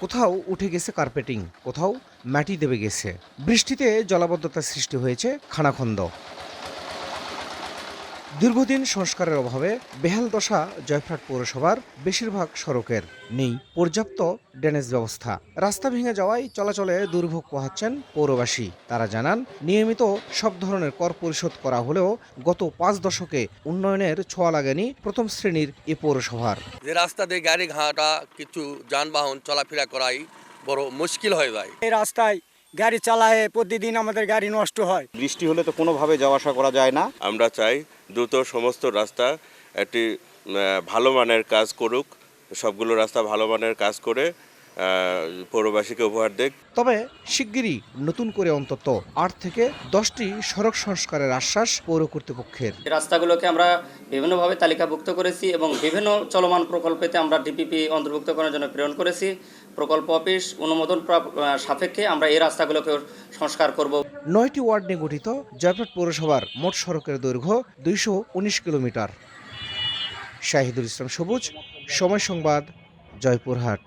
কোথাও উঠে গেছে কার্পেটিং কোথাও মাটি দেবে গেছে। বৃষ্টিতে জলাবদ্ধতা সৃষ্টি হয়েছে খানাখন্দ। দীর্ঘদিন সংস্কারের অভাবে বেহাল দশা জয়ফ্রাট পৌরসভার বেশিরভাগ সড়কের নেই পর্যাপ্ত ড্রেনেজ ব্যবস্থা। রাস্তা ভেঙে যাওয়ায় চলাচলে দুর্ভোগ পোহাচ্ছেন পৌরবাসী। তারা জানান নিয়মিত সব ধরনের কর পরিশোধ করা হলেও গত পাঁচ দশকে উন্নয়নের ছোঁয়া লাগেনি প্রথম শ্রেণির এ পৌরসভার। যে রাস্তা দিয়ে গাড়ি ঘাটা কিছু যানবাহন চলাফেরা করাই বড় মুশকিল হয়ে যায় এই রাস্তায় গাড়ি চালায় প্রতিদিন আমাদের গাড়ি নষ্ট হয়। বৃষ্টি হলে তো কোনোভাবে যাওয়া আসা করা যায় না। আমরা চাই দ্রুত সমস্ত রাস্তা একটি ভালো মানের কাজ করুক সবগুলো রাস্তা ভালো মানের কাজ করে পৌরবাসীকে উপহার দেখ তবে শিগগিরই নতুন করে অন্তত আট থেকে দশটি সড়ক সংস্কারের আশ্বাস পৌর কর্তৃপক্ষের। রাস্তাগুলোকে আমরা বিভিন্নভাবে তালিকাভুক্ত করেছি এবং বিভিন্ন চলমান প্রকল্পেতে আমরা ডিপিপি অন্তর্ভুক্ত করার জন্য প্রেরণ করেছি। প্রকল্প অফিস অনুমোদন সাপেক্ষে আমরা এই রাস্তাগুলোকে সংস্কার করব। নয়টি ওয়ার্ড নিয়ে গঠিত জয়পুর পৌরসভার মোট সড়কের দৈর্ঘ্য দুইশো উনিশ কিলোমিটার। শাহিদুল ইসলাম সবুজ, সময় সংবাদ, জয়পুরহাট।